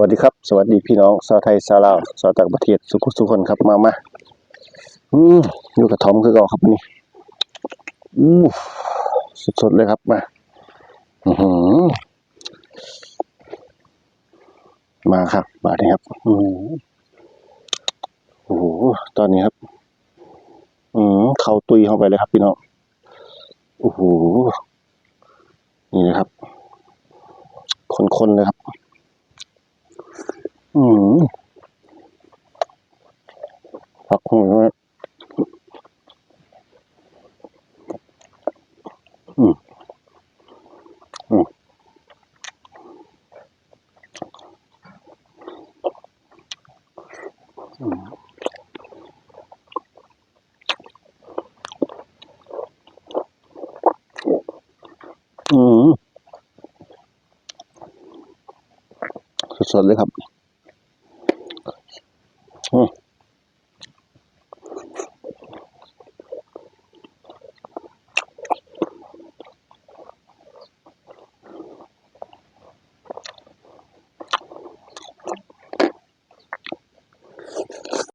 วัสดีครับ สวัสดีพี่น้องชาวไทยชาวลาวชาวต่างประเทศสุขุสุขคนครับมามาอืมอยู่กับทอมคือเก่าครับนนี้อู้สดๆเลยครับมาอือหือมาครับมาเลยครับอือโอ้โหตอนนี้ครับ อืมเข้าตุยเข้าไปเลยครับพี่น้องโอ้โหนี่นะครับคนๆเลยครับ อืมผักหูว่าอืมอืมอืมอืมสดๆเลยครับ Oh.